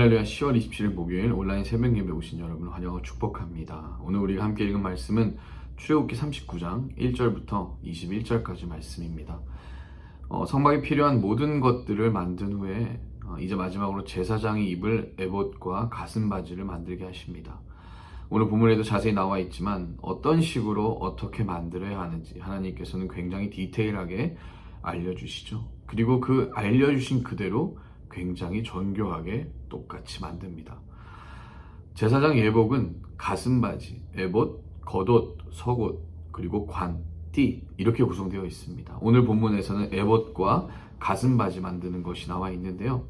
할렐루야 10월 27일 목요일 온라인 새벽 예배 오신 여러분 환영하고 축복합니다. 오늘 우리가 함께 읽은 말씀은 출애굽기 39장 1절부터 21절까지 말씀입니다. 어, 성막에 필요한 모든 것들을 만든 후에 어, 이제 마지막으로 제사장이 입을 에봇과 가슴 바지를 만들게 하십니다. 오늘 본문에도 자세히 나와 있지만 어떤 식으로 어떻게 만들어야 하는지 하나님께서는 굉장히 디테일하게 알려주시죠. 그리고 그 알려주신 그대로 굉장히 정교하게 똑같이 만듭니다. 제사장 예복은 가슴 바지, 에봇, 겉옷, 속옷, 그리고 관, 띠 이렇게 구성되어 있습니다. 오늘 본문에서는 에봇과 가슴 바지 만드는 것이 나와 있는데요.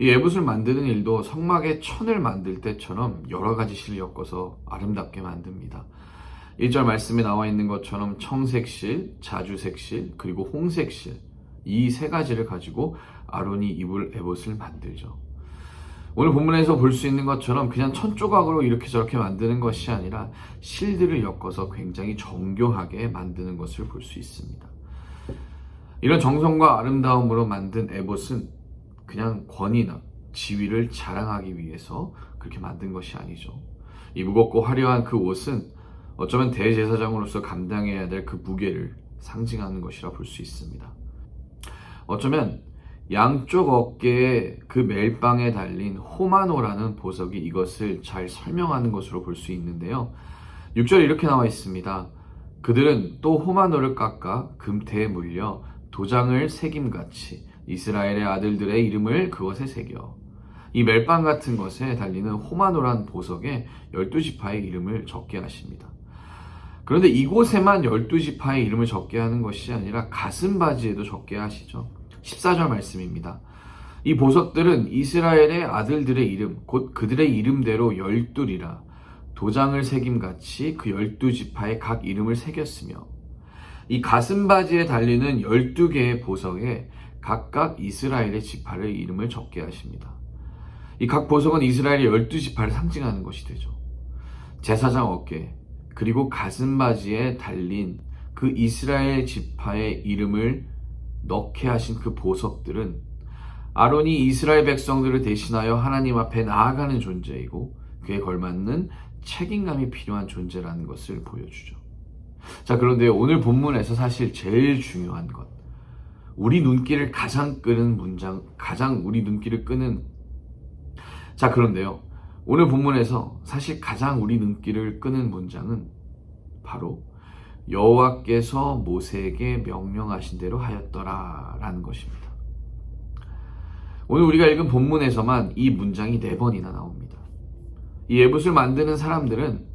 이 에봇을 만드는 일도 성막의 천을 만들 때처럼 여러 가지 실을 엮어서 아름답게 만듭니다. 1절 말씀에 나와 있는 것처럼 청색실, 자주색실, 그리고 홍색실 이 세 가지를 가지고 아론이 입을 에봇을 만들죠. 오늘 본문에서 볼 수 있는 것처럼 그냥 천 조각으로 이렇게 저렇게 만드는 것이 아니라 실들을 엮어서 굉장히 정교하게 만드는 것을 볼 수 있습니다. 이런 정성과 아름다움으로 만든 에봇은 그냥 권위나 지위를 자랑하기 위해서 그렇게 만든 것이 아니죠. 이 무겁고 화려한 그 옷은 어쩌면 대제사장으로서 감당해야 될 그 무게를 상징하는 것이라 볼 수 있습니다. 어쩌면 양쪽 어깨에 그 멜빵에 달린 호마노라는 보석이 이것을 잘 설명하는 것으로 볼 수 있는데요. 6절 이렇게 나와 있습니다. 그들은 또 호마노를 깎아 금태에 물려 도장을 새김같이 이스라엘의 아들들의 이름을 그것에 새겨 이 멜빵 같은 것에 달리는 호마노란 보석에 12지파의 이름을 적게 하십니다. 그런데 이곳에만 12지파의 이름을 적게 하는 것이 아니라 가슴 바지에도 적게 하시죠. 14절 말씀입니다. 이 보석들은 이스라엘의 아들들의 이름, 곧 그들의 이름대로 열둘이라 도장을 새김같이 그 열두 지파의 각 이름을 새겼으며 이 가슴 바지에 달리는 열두 개의 보석에 각각 이스라엘의 지파를 이름을 적게 하십니다. 이 각 보석은 이스라엘의 열두 지파를 상징하는 것이 되죠. 제사장 어깨 그리고 가슴 바지에 달린 그 이스라엘 지파의 이름을 넣게 하신 그 보석들은 아론이 이스라엘 백성들을 대신하여 하나님 앞에 나아가는 존재이고 그에 걸맞는 책임감이 필요한 존재라는 것을 보여주죠. 자, 그런데 오늘 본문에서 사실 제일 중요한 것. 우리 눈길을 가장 끄는 문장, 가장 우리 눈길을 끄는. 자, 그런데요. 오늘 본문에서 사실 가장 우리 눈길을 끄는 문장은 바로 여호와께서 모세에게 명령하신 대로 하였더라라는 것입니다. 오늘 우리가 읽은 본문에서만 이 문장이 네 번이나 나옵니다. 이 예붓을 만드는 사람들은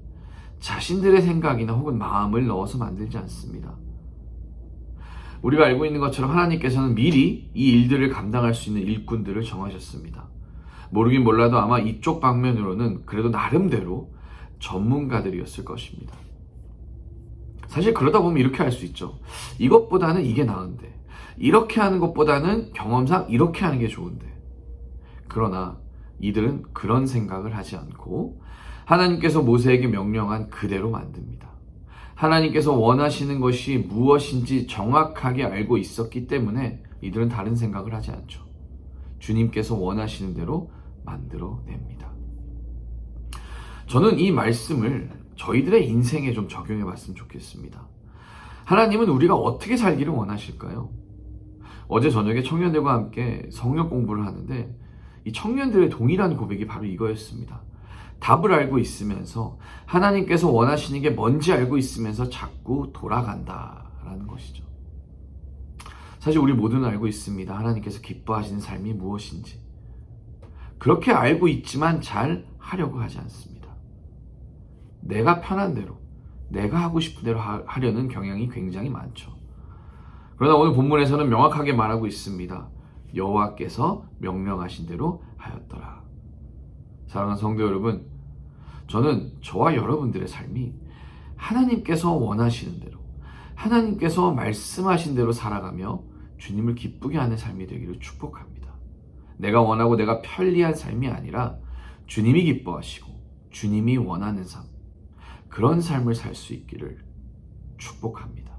자신들의 생각이나 혹은 마음을 넣어서 만들지 않습니다. 우리가 알고 있는 것처럼 하나님께서는 미리 이 일들을 감당할 수 있는 일꾼들을 정하셨습니다. 모르긴 몰라도 아마 이쪽 방면으로는 그래도 나름대로 전문가들이었을 것입니다. 사실 그러다 보면 이렇게 할 수 있죠. 이것보다는 이게 나은데. 이렇게 하는 것보다는 경험상 이렇게 하는 게 좋은데. 그러나 이들은 그런 생각을 하지 않고 하나님께서 모세에게 명령한 그대로 만듭니다. 하나님께서 원하시는 것이 무엇인지 정확하게 알고 있었기 때문에 이들은 다른 생각을 하지 않죠. 주님께서 원하시는 대로 만들어냅니다. 저는 이 말씀을 저희들의 인생에 좀 적용해 봤으면 좋겠습니다. 하나님은 우리가 어떻게 살기를 원하실까요? 어제 저녁에 청년들과 함께 성역 공부를 하는데 이 청년들의 동일한 고백이 바로 이거였습니다. 답을 알고 있으면서 하나님께서 원하시는 게 뭔지 알고 있으면서 자꾸 돌아간다라는 것이죠. 사실 우리 모두는 알고 있습니다. 하나님께서 기뻐하시는 삶이 무엇인지. 그렇게 알고 있지만 잘 하려고 하지 않습니다. 내가 편한 대로, 내가 하고 싶은 대로 하 려는 경향이 굉장히 많죠. 그러나 오늘 본문에서는 명확하게 말하고 있습니다. 여호와께서 명령하신 대로 하였더라. 사랑하는 성도 여러분, 저는 저와 여러분들의 삶이 하나님께서 원하시는 대로, 하나님께서 말씀하신 대로 살아가며 주님을 기쁘게 하는 삶이 되기를 축복합니다. 내가 원하고 내가 편리한 삶이 아니라 주님이 기뻐하시고 주님이 원하는 삶, 그런 삶을 살 수 있기를 축복합니다.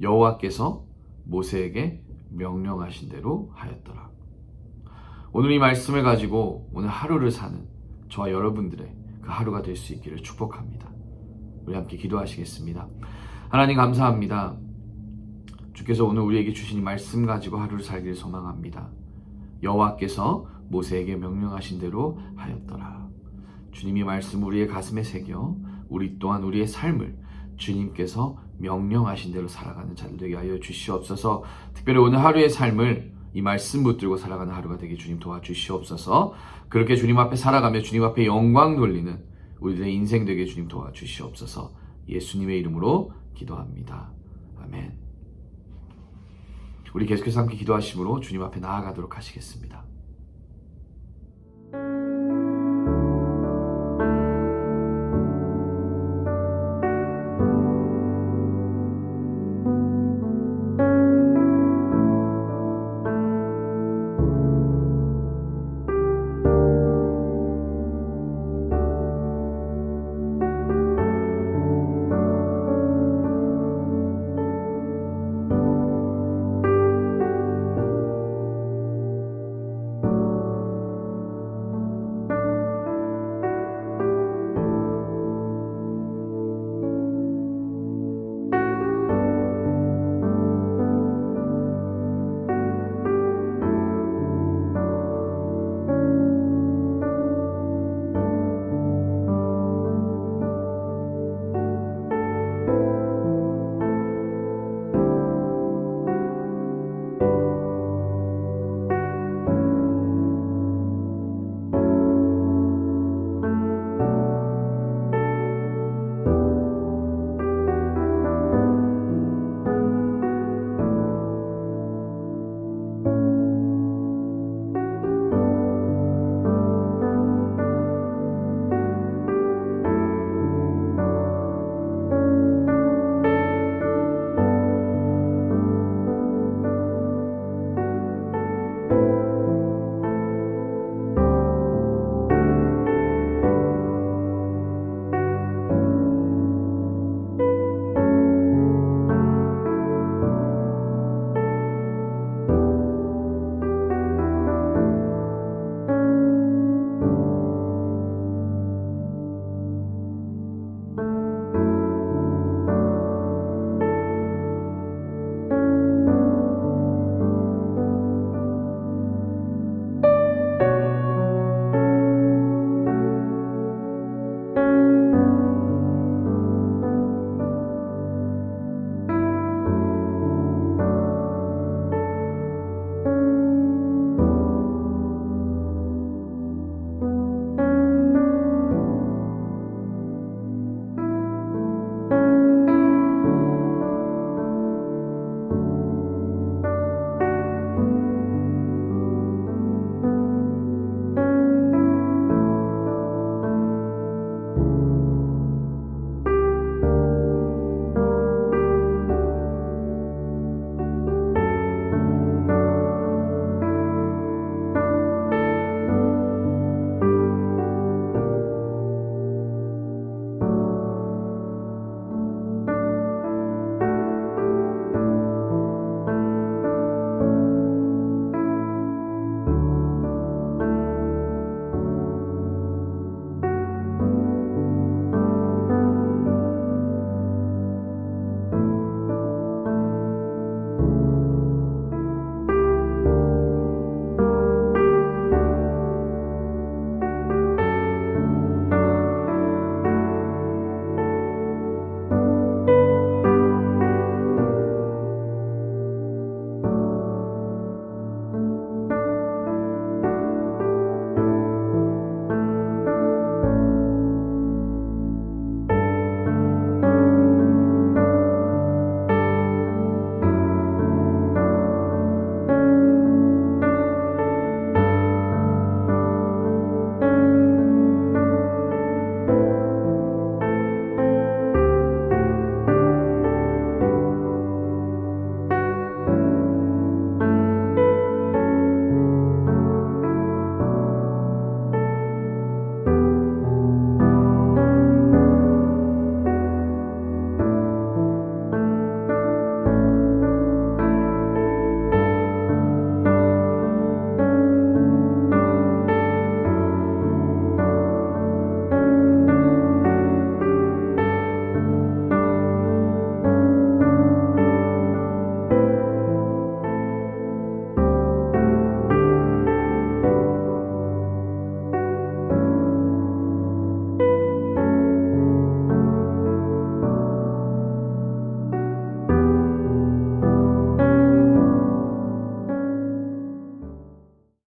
여호와께서 모세에게 명령하신 대로 하였더라. 오늘 이 말씀을 가지고 오늘 하루를 사는 저와 여러분들의 그 하루가 될 수 있기를 축복합니다. 우리 함께 기도하시겠습니다. 하나님 감사합니다. 주께서 오늘 우리에게 주신 이 말씀 가지고 하루를 살기를 소망합니다. 여호와께서 모세에게 명령하신 대로 하였더라. 주님이 말씀 우리의 가슴에 새겨 우리 또한 우리의 삶을 주님께서 명령하신 대로 살아가는 자들 되게 하여 주시옵소서. 특별히 오늘 하루의 삶을 이 말씀 붙들고 살아가는 하루가 되게 주님 도와주시옵소서. 그렇게 주님 앞에 살아가며 주님 앞에 영광 돌리는 우리들의 인생 되게 주님 도와주시옵소서. 예수님의 이름으로 기도합니다. 아멘. 우리 계속해서 함께 기도하심으로 주님 앞에 나아가도록 하시겠습니다.